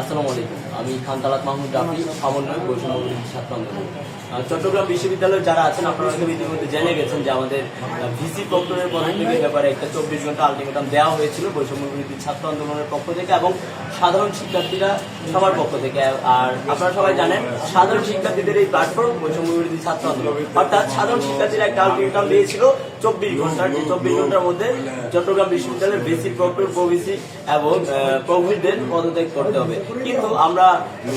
আসসালামু আলাইকুম। আমি খান তালাত মাহমুদ রাফি সমন্বয় বৈষম্য ছাত্র আন্দোলন। চট্টগ্রাম বিশ্ববিদ্যালয়ের যারা আছেন, আপনারা হয়তো ইতিমধ্যে জেনে গেছেন যে আমাদের ভিসি প্রক্টরের পদক্ষেপের ব্যাপারে একটা চব্বিশ ঘণ্টা আলটিমেটাম দেওয়া হয়েছিল বৈষম্য ছাত্র আন্দোলনের পক্ষ থেকে এবং সাধারণ শিক্ষার্থীরা সবার পক্ষ থেকে। আর আপনারা সবাই জানেন, সাধারণ শিক্ষার্থীদের এই প্ল্যাটফর্ম বৈষম্য ছাত্র অর্থাৎ সাধারণ একটা আলটিমেটাম দিয়েছিল চব্বিশ চব্বিশ ঘণ্টার মধ্যে চট্টগ্রাম বিশ্ববিদ্যালয়ের বেসিক প্রভিসি এবং প্রভিডেন্ট পদত্যাগ করতে হবে। কিন্তু আমরা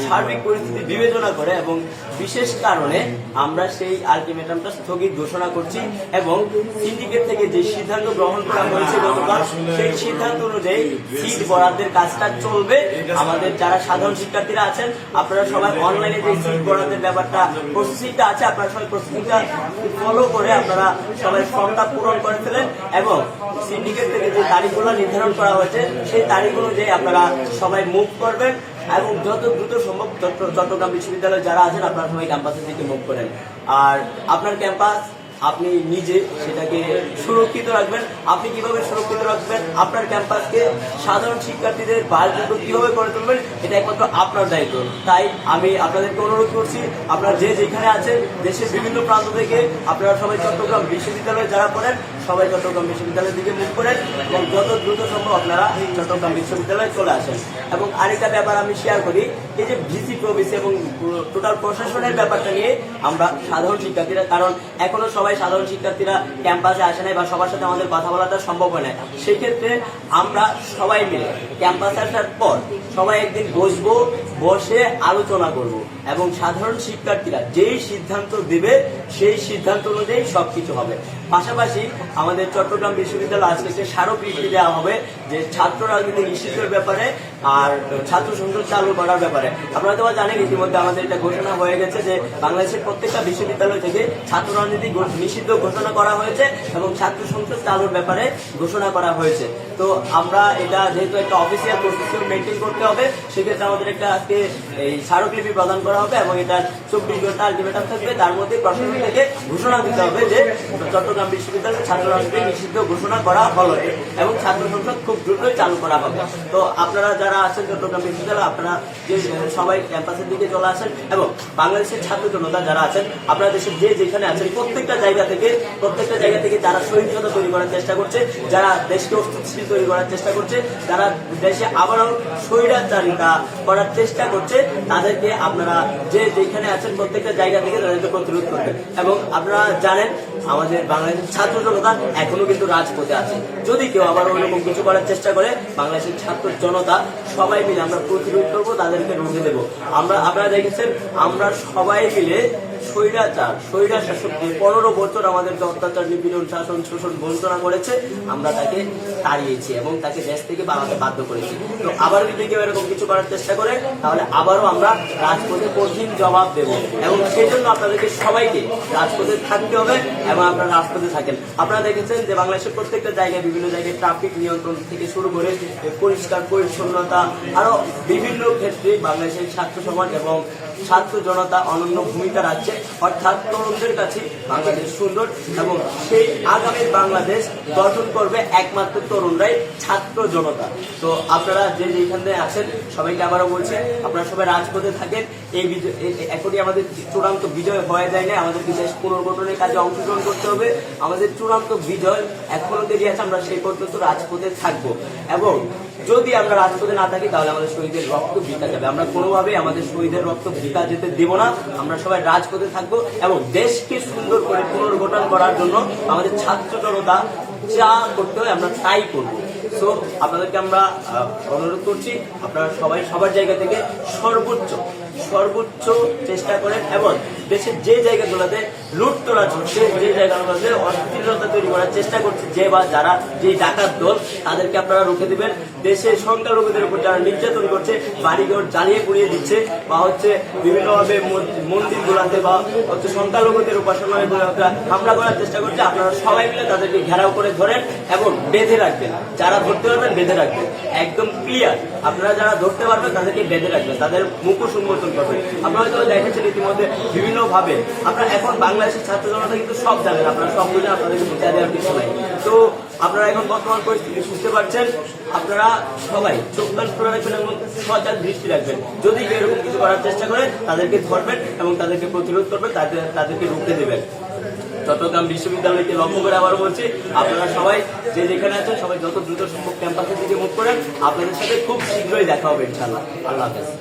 সার্বিক পরিস্থিতি বিবেচনা করে এবং বিশেষ কারণে আমরা সেই আলটিমেটামটা স্থগিত ঘোষণা করছি এবং সিন্ডিকেট থেকে যে সিদ্ধান্ত গ্রহণ করা হয়েছে গতকাল, সেই সিদ্ধান্ত অনুযায়ী সিট বরাদ্দের কাজটা চলবে। আমাদের যারা সাধারণ শিক্ষার্থীরা আছেন, আপনারা সবাই অনলাইনে যে সিট বরাদ্দের ব্যাপারটা প্রসেসিংটা আছে আপনারা সবাই প্রস্তুতিটা ফলো করে আপনারা সবাই ফর্মটা পূরণ করেছিলেন এবং সিন্ডিকেট থেকে যে তারিখগুলো নির্ধারণ করা হয়েছে, সেই তারিখ অনুযায়ী আপনারা সবাই মুভ করবেন এবং যত দ্রুত সম্ভব চট্ট- চট্টগ্রাম বিশ্ববিদ্যালয়ে যারা আছেন, আপনারা সবাই ক্যাম্পাসের দিকে মুভ করেন। আর আপনার ক্যাম্পাস আপনি নিজে সেটাকে সুরক্ষিত রাখবেন। আপনি কীভাবে সুরক্ষিত রাখবেন? আপনার ক্যাম্পাসকে সাধারণ শিক্ষার্থীদের বাসযোগ্য কীভাবে করে তুলবেন এটা একমাত্র আপনার দায়িত্ব। তাই আমি আপনাদেরকে অনুরোধ করছি, আপনারা যে যেখানে আছেন, দেশের বিভিন্ন প্রান্ত থেকে আপনারা সবাই চট্টগ্রাম বিশ্ববিদ্যালয়ে যারা পড়েন, সবাই চট্টগ্রাম বিশ্ববিদ্যালয়ের দিকে মুখ করেন এবং যত দ্রুত সম্ভব আপনারা চট্টগ্রাম বিশ্ববিদ্যালয়ে চলে আসেন। এবং আরেকটা ব্যাপার আমি শেয়ার করি, এই যে ভিসি প্রভিসি এবং টোটাল প্রশাসনের ব্যাপারটা নিয়ে আমরা সাধারণ শিক্ষার্থীরা, কারণ এখনও সবাই সাধারণ শিক্ষার্থীরা ক্যাম্পাসে আসে নাই বা সবার সাথে আমাদের কথা বলাটা সম্ভব হয় না সেক্ষেত্রে আমরা সবাই মিলে ক্যাম্পাসে আসার পর সবাই একদিন বসবো, বসে আলোচনা করব। এবং সাধারণ শিক্ষার্থীরা যেই সিদ্ধান্ত দেবে, সেই সিদ্ধান্ত অনুযায়ী সবকিছু হবে। পাশাপাশি আমাদের চট্টগ্রাম বিশ্ববিদ্যালয় আজকে যে স্মারকলিপি দেওয়া হবে যে ছাত্র রাজনীতি নিষিদ্ধের ব্যাপারে আর ছাত্র সংসদ চালু করার ব্যাপারে। আপনারা তো জানেন, ইতিমধ্যে আমাদের এটা ঘোষণা হয়ে গেছে যে বাংলাদেশের প্রত্যেকটা বিশ্ববিদ্যালয় থেকে ছাত্র রাজনীতি নিষিদ্ধ ঘোষণা করা হয়েছে এবং ছাত্র সংসদ চালুর ব্যাপারে ঘোষণা করা হয়েছে। তো আমরা এটা যেহেতু একটা অফিসিয়াল প্রসিডিউর মেনটেন করতে হবে, সেক্ষেত্রে আমাদের একটা আজকে এই স্মারকলিপি প্রদান করা হবে এবং এটা চব্বিশ ঘণ্টা আলটিমেটাম থাকবে। তার মধ্যে প্রশাসন থেকে ঘোষণা দিতে হবে যে চট্টগ্রাম বিশ্ববিদ্যালয়ে ছাত্র রাজনীতি নিষিদ্ধ ঘোষণা করা হলো এবং ছাত্র সংসদ খুব দ্রুতই চালু করা হবে। তো আপনারা যারা আছেন চট্টগ্রাম বিশ্ববিদ্যালয়, আপনারা যে সবাই ক্যাম্পাসের দিকে চলে আসেন এবং বাংলাদেশের ছাত্র জনতা যারা আছেন, আপনারা দেশের যে যেখানে আছেন, প্রত্যেকটা জায়গা থেকে, প্রত্যেকটা জায়গা থেকে যারা সহিংসতা তৈরি করার চেষ্টা করছে, যারা দেশকে অস্থিতিশীল তৈরি করার চেষ্টা করছে, যারা দেশে আবারও স্বৈরাচারিতা করার চেষ্টা করছে, তাদেরকে আপনারা যে যেখানে আছেন প্রত্যেকটা জায়গা থেকে তাদেরকে প্রতিরোধ করবেন। এবং আপনারা জানেন, আমাদের বাংলাদেশের ছাত্র জনতা এখনও কিন্তু রাজপথে আছে। যদি কেউ আবার ওরকম কিছু করার চেষ্টা করে, বাংলাদেশের ছাত্র জনতা সবাই মিলে আমরা প্রতিরোধ করব, তাদেরকে রুখে দেবো। আমরা, আপনারা দেখেছেন, আমরা সবাই মিলে স্বৈরাচার স্বৈরা শাসক পনেরো বছর আমাদের অত্যাচার, নিপীড়ন, শাসন, শোষণ, বঞ্চনা করেছে। আমরা তাকে তাড়িয়েছি এবং তাকে দেশ থেকে বাড়াতে বাধ্য করেছি। তো আবার যদি কেউ এরকম কিছু করার চেষ্টা করে, তাহলে আবারও আমরা রাজপথে কঠিন জবাব দেব এবং সেই জন্য আপনাদেরকে সবাইকে রাজপথে থাকতে হবে এবং আপনারা রাজপথে থাকেন। আপনারা দেখেছেন যে বাংলাদেশের প্রত্যেকটা জায়গায়, বিভিন্ন জায়গায় ট্রাফিক নিয়ন্ত্রণ থেকে শুরু করে পরিষ্কার, পরিচ্ছন্নতা, আরও বিভিন্ন ক্ষেত্রে বাংলাদেশের ছাত্র সমাজ এবং ছাত্র জনতা অনন্য ভূমিকা রাখছে। অর্থাৎ তরুণদের কাছে বাংলাদেশ সুন্দর এবং সেই আগামী বাংলাদেশ গঠন করবে একমাত্র তরুণরাই ছাত্র জনতা। তো আপনারা যে যেখানে আছেন, সবাইকে আবারও বলছি, আপনারা সবাই রাজপথে থাকেন। এই বিজয় এখনই আমাদের চূড়ান্ত বিজয় হয়ে যায় না আমাদের দেশ পুনর্গঠনের কাজে অংশগ্রহণ করতে হবে। আমাদের চূড়ান্ত বিজয় এখনও দেরি আছে, আমরা সেই পর্যন্ত রাজপথে থাকব। এবং যদি আমরা রাজপথে না থাকি, তাহলে আমাদের শহীদের রক্ত বৃথা যাবে। আমরা কোনোভাবেই আমাদের শহীদের রক্ত বৃথা যেতে দেব না। আমরা সবাই রাজপথে থাকব এবং দেশকে সুন্দর করে পুনর্গঠন করার জন্য আমাদের ছাত্র জনতা যা করতে হয় আমরা তাই করব। সো আপনাদেরকে আমরা অনুরোধ করছি, আপনারা সবাই সবার জায়গা থেকে সর্বোচ্চ সর্বোচ্চ চেষ্টা করেন এবং দেশের যে জায়গাগুলোতে লুটতরাজ হচ্ছে যে জায়গাগুলোতে অস্থিরতা তৈরি করার চেষ্টা করছে যে বা যারা, যে ডাকাত দল, তাদেরকে আপনারা রুখে দিবেন। দেশের সংখ্যালঘুদের উপর যারা নির্যাতন করছে, বাড়িঘর জ্বালিয়ে পুড়িয়ে দিচ্ছে বা হচ্ছে বিভিন্নভাবে মন্দির গুলাতে বা হচ্ছে সংখ্যালঘুদের উপাসনায় হামলা করার চেষ্টা করছে, আপনারা সবাই মিলে তাদেরকে ঘেরাও করে ধরেন এবং বেঁধে রাখবেন। যারা ধরতে পারবেন, বেঁধে রাখবেন। একদম ক্লিয়ার আপনারা যারা ধরতে পারবেন, তাদেরকে বেঁধে রাখবেন। তাদের মুখোশ উন্মোচন করবেন আপনারা হয়তো দেখেছেন ইতিমধ্যে বিভিন্ন ভাবে আপনারা এখন বাংলাদেশের ছাত্র জনতা কিন্তু সব জানেন, আপনারা সব বুঝেন আপনাদেরকে বুঝিয়ে দেওয়ার কিছু নাই। তো আপনারা এখন বর্তমান পরিস্থিতি বুঝতে পারছেন, আপনারা সবাই চোখ কান খুলে রাখবেন এবং সজাগ দৃষ্টি রাখবেন। যদি এরকম কিছু করার চেষ্টা করে তাদেরকে ধরবেন এবং তাদেরকে প্রতিরোধ করবেন তাদের তাদেরকে রুখে দেবেন। চট্টগ্রাম বিশ্ববিদ্যালয়কে লক্ষ্য করে আবারও বলছি, আপনারা সবাই যে যেখানে আছেন, সবাই যত দ্রুত সম্ভব ক্যাম্পাসের দিকে মুখ করেন। আপনাদের সাথে খুব শীঘ্রই দেখা হবে ইনশাল্লাহ আল্লাহ হাফেজ।